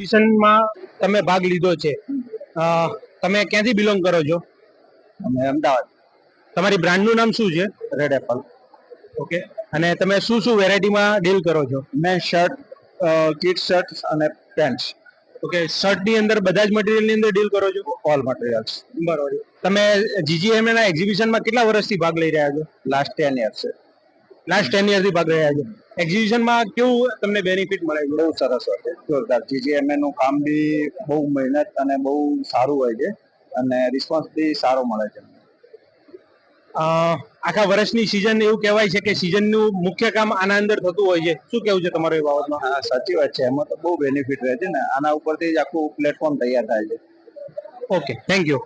એક્ઝિબિશનમાં તમે ભાગ લીધો છે. તમે ક્યાંથી બિલોંગ કરો છો? અમે અમદાવાદ. તમારી બ્રાન્ડનું નામ શું છે? Red apple okay. અને તમે શું શું વેરાયટીમાં ડીલ કરો છો? મેં શર્ટ કિડ શર્ટ અને પેન્ટ્સ ઓકે શર્ટની અંદર બધા જ મટીરિયલની અંદર ડીલ કરો છો? ઓલ મટીરિયલ્સ બરોબર. તમે જીજીએમ ના એક્ઝિબિશનમાં કેટલા વર્ષથી ભાગ લઈ રહ્યા છો? લાસ્ટ ટેન યર્સ છે. લાસ્ટ ટેન યરથી ભાગ રહ્યા છે. એક્ઝિબિશનમાં કેવું તમને બેનિફિટ મળે? છે બહુ સરસ હોય છે. જોરદાર. જીજીએમએ નું કામ બી બહુ મહેનત અને બહુ સારું હોય છે અને રિસ્પોન્સ બી સારો મળે છે. આખા વર્ષની સિઝન એવું કહેવાય છે કે સિઝનનું મુખ્ય કામ આના અંદર થતું હોય છે. શું કેવું છે તમારું એ બાબતમાં? હા સાચી વાત છે. એમાં તો બહુ બેનિફિટ રહે છે ને. આના ઉપરથી જ આખું પ્લેટફોર્મ તૈયાર થાય છે. Okay thank you